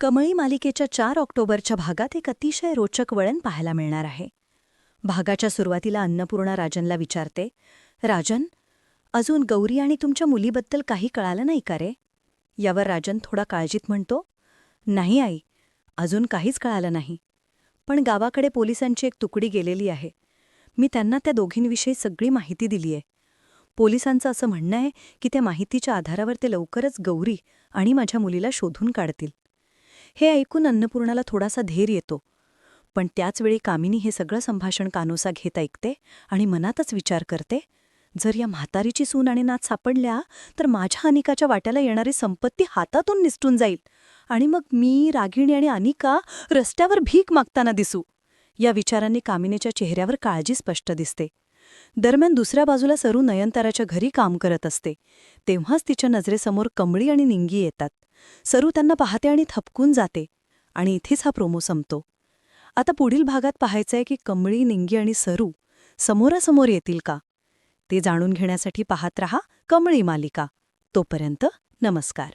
कमळी मालिकेच्या चार ऑक्टोबरच्या भागात एक अतिशय रोचक वळण पाहायला मिळणार आहे. भागाच्या सुरुवातीला अन्नपूर्णा राजनला विचारते राजन अजून गौरी आणि तुमच्या मुलीबद्दल काही कळालं नाही का रे? यावर राजन थोडा काळजीत म्हणतो नाही आई अजून काहीच कळालं नाही. पण गावाकडे पोलिसांची एक तुकडी गेलेली आहे. मी त्यांना त्या दोघींविषयी सगळी माहिती दिलीये. पोलिसांचं असं म्हणणं आहे की त्या माहितीच्या आधारावर ते लवकरच गौरी आणि माझ्या मुलीला शोधून काढतील. हे ऐकून अन्नपूर्णाला थोडासा धीर येतो. पण त्याचवेळी कामिनी हे सगळं संभाषण कानोसा घेत ऐकते आणि मनातच विचार करते जर या म्हातारीची सून आणि नात सापडल्या तर माझ्या अनिकाच्या वाट्याला येणारी संपत्ती हातातून निसटून जाईल आणि मग मी रागिणी आणि अनिका रस्त्यावर भीक मागताना दिसू. या विचारांनी कामिनीच्या चेहऱ्यावर काळजी स्पष्ट दिसते. दरम्यान दुसऱ्या बाजूला सरू नयनताराच्या घरी काम करत असते. तेव्हाच तिच्या नजरेसमोर कमळी आणि निंगी येतात. सरू त्यांना पाहते आणि थपकून जाते आणि इथेच हा प्रोमो संपतो. आता पुढील भागात पाहायचंय की कमळी निंगी आणि सरू समोरासमोर येतील का? ते जाणून घेण्यासाठी पाहत रहा कमळी मालिका. तोपर्यंत नमस्कार.